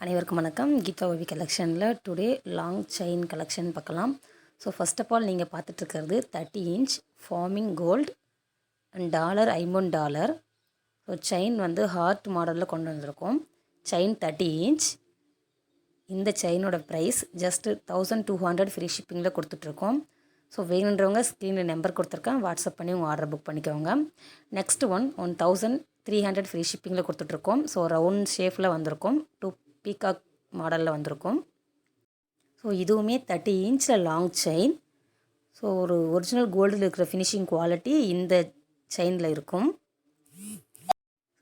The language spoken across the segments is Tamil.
அனைவருக்கும் வணக்கம். கீதா ஓவி கலெக்ஷனில் டுடே லாங் செயின் கலெக்ஷன் பார்க்கலாம். ஸோ ஃபஸ்ட் ஆஃப் ஆல் நீங்கள் பார்த்துட்ருக்கிறது thirty inch forming gold and dollar ஐம்பொன் டாலர் ஸோ செயின் வந்து ஹார்ட் மாடலில் கொண்டு வந்திருக்கோம். செயின் தேர்ட்டி இன்ச் இந்த செயினோட price just thousand two hundred free ஷிப்பிங்கில் கொடுத்துட்ருக்கோம் ஸோ வேணுன்றவங்க ஸ்க்ரீனில் நம்பர் கொடுத்துருக்கேன். வாட்ஸ்அப் பண்ணி உங்கள் ஆர்டர் புக் பண்ணிக்கோங்க. Next one one thousand three hundred free ஷிப்பிங்கில் கொடுத்துட்ருக்கோம் ஸோ ரவுண்ட் ஷேஃபில் வந்திருக்கும். டூ பீகாக் மாடலில் வந்திருக்கும். ஸோ இதுவுமே தேர்ட்டி இன்ச்சில் லாங் செயின் ஸோ ஒரு ஒரிஜினல் கோல்டில் இருக்கிற ஃபினிஷிங் குவாலிட்டி இந்த செயினில் இருக்கும்.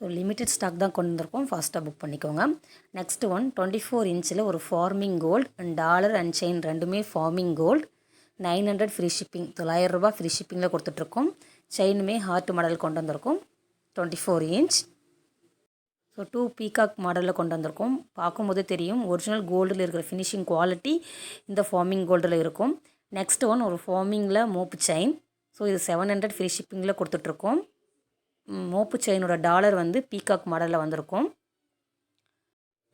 ஸோ லிமிட்டட் ஸ்டாக் தான் கொண்டு வந்திருக்கோம். ஃபாஸ்ட்டாக புக் பண்ணிக்கோங்க. நெக்ஸ்ட் ஒன் டுவெண்ட்டி ஃபோர் இன்ச்சில் ஒரு forming gold and dollar and chain ரெண்டுமே forming gold nine hundred free shipping தொள்ளாயிரம் ரூபா ஃப்ரீ ஷிப்பிங்கில் கொடுத்துட்ருக்கோம் செயினுமே ஹார்ட் மாடல் கொண்டு வந்திருக்கோம். Twenty four inch so two peacock மாடலில் கொண்டு வந்திருக்கோம். பார்க்கும்போது தெரியும் ஒரிஜினல் கோல்டில் இருக்கிற ஃபினிஷிங் குவாலிட்டி இந்த ஃபார்மிங் கோல்டில் இருக்கும். நெக்ஸ்ட் ஒன் ஒரு ஃபார்மிங்கில் மோப்பு செயின் ஸோ இது செவன் ஹண்ட்ரட் ஃப்ரீ ஷிப்பிங்கில் கொடுத்துட்ருக்கோம். மோப்பு செயினோட டாலர் வந்து பீகாக் மாடலில் வந்திருக்கும்.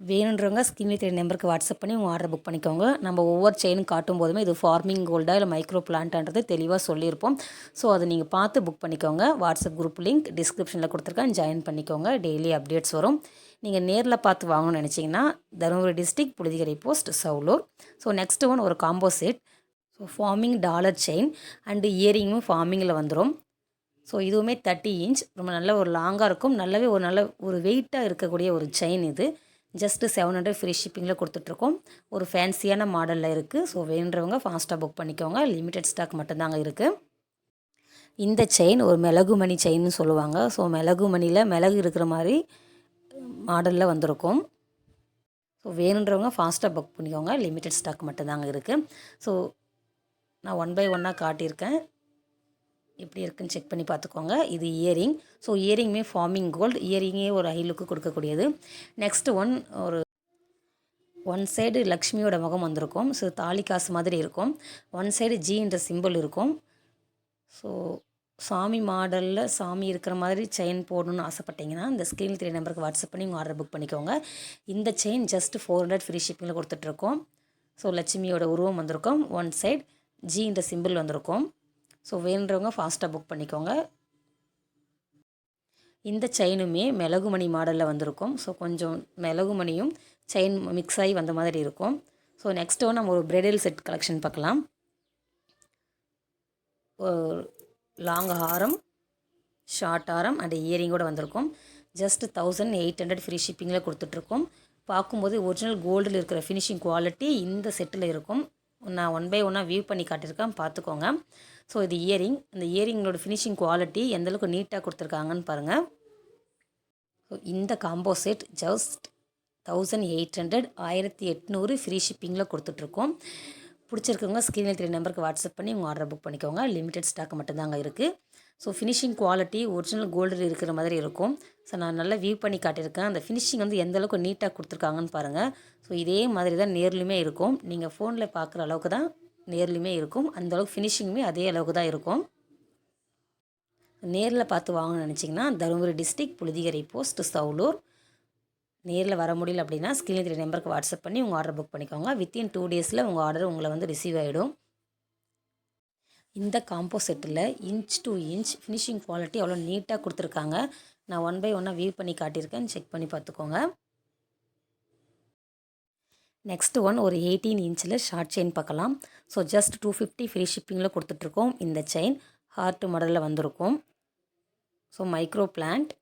வேணுன்றவங்க ஸ்கின் வித் நம்பருக்கு வாட்ஸ்அப் பண்ணி உங்கள் ஆர்டர் புக் பண்ணிக்கோங்க. நம்ம ஒவ்வொரு செயினும் காட்டும் போதுமே இது ஃபார்மிங் கோல்டா இல்லை மைக்ரோ பிளான்ட்டான்றது தெளிவாக சொல்லியிருப்போம். ஸோ அதை நீங்கள் பார்த்து புக் பண்ணிக்கோங்க. வாட்ஸ்அப் குரூப் லிங்க் டிஸ்கிரிப்ஷனில் கொடுத்துருக்கேன். ஜாயின் பண்ணிக்கோங்க. டெய்லி அப்டேட்ஸ் வரும். நீங்கள் நேரில் பார்த்து வாங்கணும்னு நினச்சிங்கன்னா Dharmapuri district Puzhuthikarai post Savulur. So next one ஒரு combo set so forming dollar chain and இயரிங்கும் ஃபார்மிங்கில் வந்துடும் ஸோ இதுவுமே தேர்ட்டி இன்ச் ரொம்ப நல்ல ஒரு லாங்காக இருக்கும். நல்லாவே ஒரு நல்ல ஒரு வெயிட்டாக இருக்கக்கூடிய ஒரு செயின் இது. ஜஸ்ட்டு செவன் ஹண்ட்ரட் ஃப்ரீ ஷிப்பிங்கில் கொடுத்துட்ருக்கோம். ஒரு ஃபேன்சியான மாடலில் இருக்குது ஸோ வேணுன்றவங்க ஃபாஸ்ட்டாக புக் பண்ணிக்கோங்க. லிமிட்டட் ஸ்டாக் மட்டும்தாங்க இருக்குது இந்த செயின் ஒரு மிளகு மணி செயின்னு சொல்லுவாங்க. ஸோ மிளகு மணியில் மிளகு இருக்கிற மாதிரி மாடலில் வந்திருக்கும். ஸோ வேணுன்றவங்க ஃபாஸ்ட்டாக புக் பண்ணிக்கோங்க. லிமிட்டட் ஸ்டாக் மட்டும்தாங்க இருக்குது ஸோ நான் ஒன் பை ஒன்னாக காட்டியிருக்கேன். எப்படி இருக்குன்னு செக் பண்ணி பார்த்துக்கோங்க. இது இயரிங் ஸோ இயரிங்குமே ஃபார்மிங் கோல்டு இயரிங்கே ஒரு ஹை லுக்கு கொடுக்கக்கூடியது. நெக்ஸ்ட் ஒன் ஒரு ஒன் சைடு லக்ஷ்மியோட முகம் வந்திருக்கும். ஸோ தாலி காசு மாதிரி இருக்கும். ஒன் சைடு ஜீன்ற சிம்பிள் இருக்கும். ஸோ சாமி மாடலில் சாமி இருக்கிற மாதிரி செயின் போடணும்னு ஆசைப்பட்டீங்கன்னா இந்த ஸ்க்ரீன் த்ரீ நம்பருக்கு வாட்ஸ்அப் பண்ணி உங்கள் ஆர்டர் புக் பண்ணிக்கோங்க. இந்த chain just four hundred free ஷிப்பிங்கில் கொடுத்துட்ருக்கோம் ஸோ லட்சுமியோட உருவம் வந்திருக்கும். ஒன் சைடு ஜின்ற சிம்பிள் வந்திருக்கும். ஸோ வேணுன்றவங்க ஃபாஸ்ட்டாக புக் பண்ணிக்கோங்க. இந்த செயினுமே மிளகுமணி மாடலில் வந்திருக்கும். ஸோ கொஞ்சம் மிளகுமணியும் செயின் மிக்ஸ் ஆகி வந்த மாதிரி இருக்கும். ஸோ நெக்ஸ்ட் ஒன் நம்ம ஒரு பிரைடல் செட் கலெக்ஷன் பார்க்கலாம். லாங் ஹாரம் ஷார்ட் ஹாரம் அண்ட் இயரிங்கோடு வந்திருக்கும். Just thousand eight hundred free ஷிப்பிங்கில் கொடுத்துட்ருக்கோம். பார்க்கும்போது ஒரிஜினல் கோல்டில் இருக்கிற ஃபினிஷிங் குவாலிட்டி இந்த செட்டில் இருக்கும். நான் ஒன் பை ஒன்னாக வியூ பண்ணி காட்டியிருக்கேன். பார்த்துக்கோங்க. ஸோ இது இயரிங் இந்த இயரிங்களோட ஃபினிஷிங் குவாலிட்டி எந்தளவுக்கு நீட்டாக கொடுத்துருக்காங்கன்னு பாருங்கள் ஸோ இந்த combo set just thousand eight hundred ஆயிரத்தி எட்நூறு ஃப்ரீ ஷிப்பிங்கில் கொடுத்துட்ருக்கோம். பிடிச்சிருக்கவங்க ஸ்க்ரீனில் த்ரீ நம்பருக்கு வாட்ஸ்அப் பண்ணி உங்கள் ஆர்டர் புக் பண்ணிக்கோங்க. லிமிடெட் ஸ்டாக் மட்டும்தாங்க இருக்குது so finishing quality original gold இருக்கிற மாதிரி இருக்கும். ஸோ நான் நல்லா வியூ பண்ணி காட்டியிருக்கேன். அந்த ஃபினிஷிங் வந்து எந்த அளவுக்கு நீட்டாக கொடுத்துருக்காங்கன்னு பாருங்கள் ஸோ இதே மாதிரி தான் நேர்லையுமே இருக்கும். நீங்கள் ஃபோனில் பார்க்குற அளவுக்கு தான் நேர்லையுமே இருக்கும். அந்தளவுக்கு ஃபினிஷிங்குமே அதே அளவுக்கு தான் இருக்கும். நேரில் பார்த்து வாங்கணும்னு நினச்சிங்கன்னா தருமபுரி டிஸ்ட்ரிக் புழுதிகரை போஸ்ட் சவுலூர். நேரில் வர முடியல அப்படின்னா ஸ்க்ரீன் த்ரீ நம்பருக்கு வாட்ஸ்அப் பண்ணி உங்கள் ஆர்டர் புக் பண்ணிக்கோங்க. வித்தின் டூ டேஸில் உங்கள் ஆர்டர் உங்களை வந்து ரிசீவ் ஆகிடும் இந்த combo settle inch to inch finishing quality அவ்வளோ நீட்டாக கொடுத்துருக்காங்க. நான் ஒன் பை ஒன்னாக வியூ பண்ணி காட்டியிருக்கேன். செக் பண்ணி பார்த்துக்கோங்க. நெக்ஸ்ட் ஒன் ஒரு எயிட்டீன் இன்ச்சில் ஷார்ட் செயின் பார்க்கலாம். So just two fifty free ஷிப்பிங்கில் கொடுத்துட்ருக்கோம். இந்த செயின் ஹார்ட் மாடலில் வந்திருக்கும். ஸோ மைக்ரோ பிளான்ட்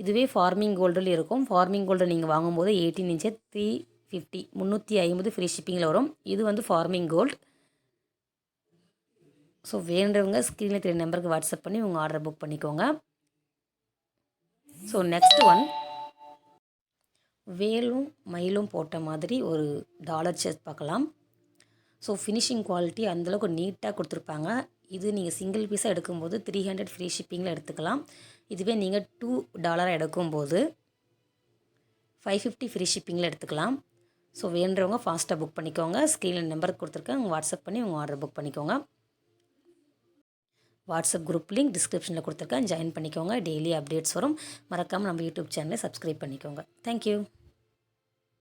இதுவே ஃபார்மிங் கோல்டில் இருக்கும். ஃபார்மிங் கோல்டு நீங்கள் வாங்கும்போது எயிட்டீன் இன்ச்சு த்ரீ ஃபிஃப்டி முந்நூற்றி ஐம்பது ஃப்ரீ ஷிப்பிங்கில் வரும். இது வந்து ஃபார்மிங் கோல்டு ஸோ வேண்டவங்க ஸ்க்ரீனில் தெரிய நம்பருக்கு வாட்ஸ்அப் பண்ணி உங்கள் ஆர்டர் புக் பண்ணிக்கோங்க. ஸோ நெக்ஸ்ட் ஒன் வேலும் மயிலும் போட்ட மாதிரி ஒரு டாலர் செஸ் பார்க்கலாம். ஸோ ஃபினிஷிங் குவாலிட்டி அந்தளவுக்கு நீட்டாக கொடுத்துருப்பாங்க. இது நீங்கள் சிங்கிள் பீஸாக எடுக்கும்போது த்ரீ ஹண்ட்ரட் ஃப்ரீ ஷிப்பிங்கில் எடுத்துக்கலாம். இதுவே நீங்கள் டூ டாலராக எடுக்கும்போது ஃபைவ் ஃபிஃப்டி ஃப்ரீ ஷிப்பிங்கில் எடுத்துக்கலாம். ஸோ வேண்டுறவங்க ஃபாஸ்ட்டாக புக் பண்ணிக்கோங்க. ஸ்க்ரீனில் நம்பருக்கு கொடுத்துருக்கேன். உங்கள் வாட்ஸ்அப் பண்ணி உங்கள் ஆர்டர் புக் பண்ணிக்கோங்க. வாட்ஸ்அப் குரூப் லிங்க் டிஸ்கிரிப்ஷனில் கொடுத்துருக்கேன். ஜாயின் பண்ணிக்கோங்க. டெய்லி அப்டேட்ஸ் வரும். மறக்காமல் நம்ம யூடியூப் சேனலை சப்ஸ்கிரைப் பண்ணிக்கோங்க. தேங்க்யூ